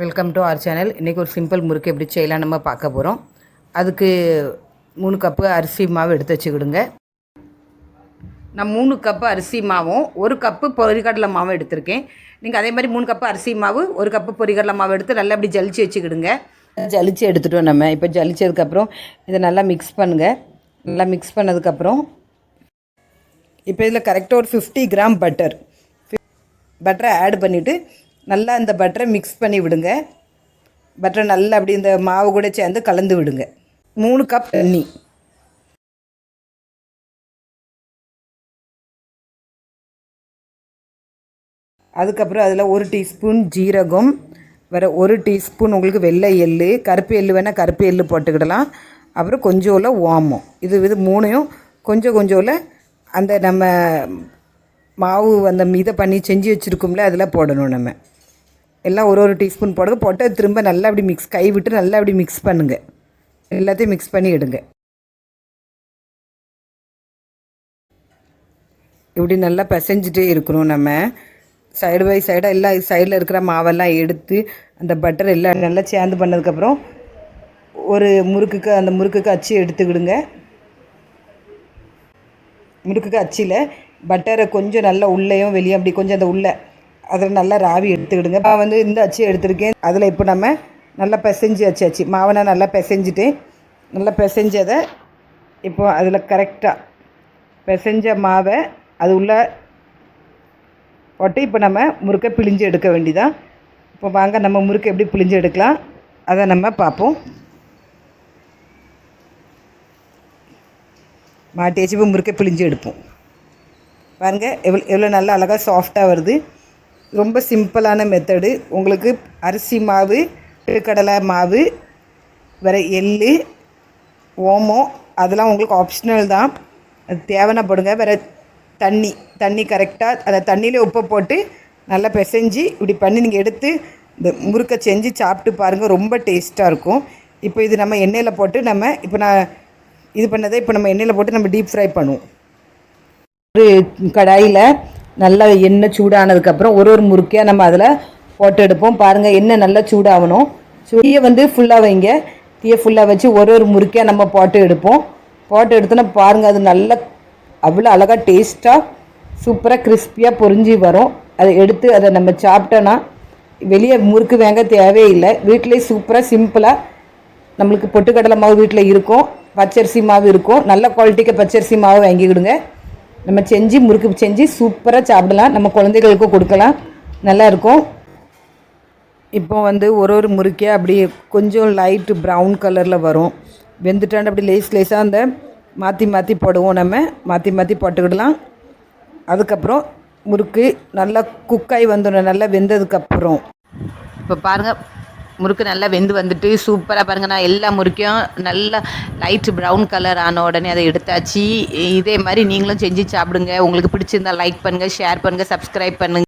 Welcome to R channel இன்றைக்கி ஒரு simple முறுக்கு எப்படி செய்யலாம் நம்ம பார்க்க போகிறோம் அதுக்கு மூணு கப்பு அரிசி மாவு எடுத்து வச்சுக்கிடுங்க. நான் மூணு கப்பு அரிசி மாவும் ஒரு கப்பு பொரிகடலை மாவும் எடுத்திருக்கேன். நீங்கள் அதே மாதிரி மூணு கப்பு அரிசி மாவு ஒரு கப்பு பொரிகடலை மாவு எடுத்து நல்லா அப்படி ஜலிச்சு வச்சுக்கிடுங்க. ஜலிச்சு எடுத்துட்டோம் நம்ம. இப்போ ஜலிச்சதுக்கப்புறம் இதை நல்லா மிக்ஸ் பண்ணுங்கள் நல்லா மிக்ஸ் பண்ணதுக்கப்புறம் இப்போ இதில் கரெக்டாக ஒரு ஃபிஃப்டி கிராம் பட்டர் பட்டரை ஆட் பண்ணிவிட்டு நல்லா இந்த பட்டரை மிக்ஸ் பண்ணி விடுங்க. பட்டரை நல்லா அப்படி இந்த மாவு கூட சேர்ந்து கலந்து விடுங்க. மூணு கப் தண்ணி. அதுக்கப்புறம் அதில் ஒரு டீஸ்பூன் ஜீரகம் வேறு ஒரு டீஸ்பூன் உங்களுக்கு வெள்ளை எள்ளு கருப்பு எள்ளு வேணால் கருப்பு எள்ளு போட்டுக்கிடலாம். அப்புறம் கொஞ்சோல ஓமம் இது இது மூணையும் கொஞ்சம் கொஞ்சோல அந்த நம்ம மாவு அந்த இதை பண்ணி செஞ்சு வச்சுருக்கோம்ல அதில் போடணும் நம்ம. எல்லாம் ஒரு ஒரு டீஸ்பூன் போடுங்க போட்டு திரும்ப நல்லா அப்படி மிக்ஸ் கை விட்டு நல்லா அப்படி மிக்ஸ் பண்ணுங்கள் எல்லாத்தையும் மிக்ஸ் பண்ணி எடுங்க. இப்படி நல்லா பிசைஞ்சிட்டே இருக்கணும் நம்ம. சைடு பை சைடாக எல்லாம் சைடில் இருக்கிற மாவெல்லாம் எடுத்து அந்த பட்டர் எல்லாம் நல்லா சேர்ந்து பண்ணதுக்கப்புறம் ஒரு முறுக்குக்கு அந்த முறுக்குக்கு அச்சு எடுத்துக்கிடுங்க. முறுக்குக்கு அச்சியில் பட்டரை கொஞ்சம் நல்லா உள்ளேயும் வெளியே அப்படி கொஞ்சம் அந்த உள்ளே அதில் நல்லா ராவி எடுத்துக்கிடுங்க. நான் வந்து இந்த அச்சு எடுத்திருக்கேன். அதில் இப்போ நம்ம நல்லா பிசைஞ்சு அச்சு அச்சு மாவனை நல்லா பிசைஞ்சிட்டு நல்லா பிசைஞ்சதை இப்போ அதில் கரெக்டாக பிசைஞ்ச மாவை அது உள்ள போட்டு இப்போ நம்ம முறுக்கை பிழிஞ்சு எடுக்க வேண்டிதான் இப்போ வாங்க நம்ம முறுக்கை எப்படி பிழிஞ்சு எடுக்கலாம். அதை நம்ம பார்ப்போம். மாட்டி வச்சு இப்போ முறுக்கை பிழிஞ்சு எடுப்போம். பாருங்கள் எவ்வளோ எவ்வளோ நல்லா அழகாக சாஃப்டாக வருது. ரொம்ப சிம்பிளான மெத்தடு உங்களுக்கு அரிசி மாவு கடலை மாவு வேறு எள் ஓமம் அதெல்லாம் உங்களுக்கு ஆப்ஷனல் தான். அது தேவைன்னா வேறு தண்ணி தண்ணி கரெக்டாக அந்த தண்ணியில் உப்பை போட்டு நல்லா பிசைஞ்சு இப்படி பண்ணி நீங்கள் எடுத்து இந்த முறுக்கை செஞ்சு சாப்பிட்டு பாருங்கள் ரொம்ப டேஸ்ட்டாக இருக்கும். இப்போ இது நம்ம எண்ணெயில் போட்டு நம்ம இப்போ நான் இது பண்ணதை இப்போ நம்ம எண்ணெயில் போட்டு நம்ம டீப் ஃப்ரை பண்ணுவோம். ஒரு கடாயில் நல்லா எண்ணெய் சூடானதுக்கப்புறம் ஒரு ஒரு முறுக்கையாக நம்ம அதில் போட்டு எடுப்போம். பாருங்கள் எண்ணெய் நல்லா சூடாகணும். சுடியை வந்து ஃபுல்லாக வைங்க. தீயை ஃபுல்லாக வச்சு ஒரு ஒரு முறுக்கையாக நம்ம போட்டு எடுப்போம். போட்டு எடுத்தோன்னா பாருங்கள் அது நல்லா அவ்வளோ அழகாக டேஸ்ட்டாக சூப்பராக கிறிஸ்பியாக பொரிஞ்சு வரும். அதை எடுத்து அதை நம்ம சாப்பிட்டோன்னா வெளியே முறுக்கு வாங்க தேவையில்லை வீட்டிலே சூப்பராக சிம்பிளாக நம்மளுக்கு பொட்டுக்கடலை மாவு வீட்டில் இருக்கும். பச்சரிசி மாவு இருக்கும். நல்ல குவாலிட்டிக்கு பச்சரிசி மாவு வாங்கிக்கிடுங்க நம்ம செஞ்சு முறுக்கு செஞ்சு சூப்பராக சாப்பிடலாம். நம்ம குழந்தைகளுக்கும் கொடுக்கலாம். நல்லா இருக்கும் இப்போ வந்து ஒரு ஒரு முறுக்கே அப்படி கொஞ்சம் லைட்டு ப்ரௌன் கலரில் வரும். வெந்துட்டாண்டு அப்படி லேஸ் லேஸாக அந்த மாற்றி மாற்றி போடுவோம் நம்ம. மாற்றி மாற்றி போட்டுக்கிடலாம். அதுக்கப்புறம் முறுக்கு நல்லா குக்காய் வந்துடும் நல்லா வெந்ததுக்கப்புறம். இப்போ பாருங்கள் முறுக்கு நல்லா வெந்து வந்துட்டு சூப்பராக பாருங்கள் நான் எல்லா முறுக்கையும் நல்லா லைட் ப்ரௌன் கலர் ஆன உடனே அதை எடுத்தாச்சு. இதே மாதிரி நீங்களும் செஞ்சு சாப்பிடுங்க. உங்களுக்கு பிடிச்சிருந்தா லைக் பண்ணுங்கள் ஷேர் பண்ணுங்கள் சப்ஸ்கிரைப் பண்ணுங்கள்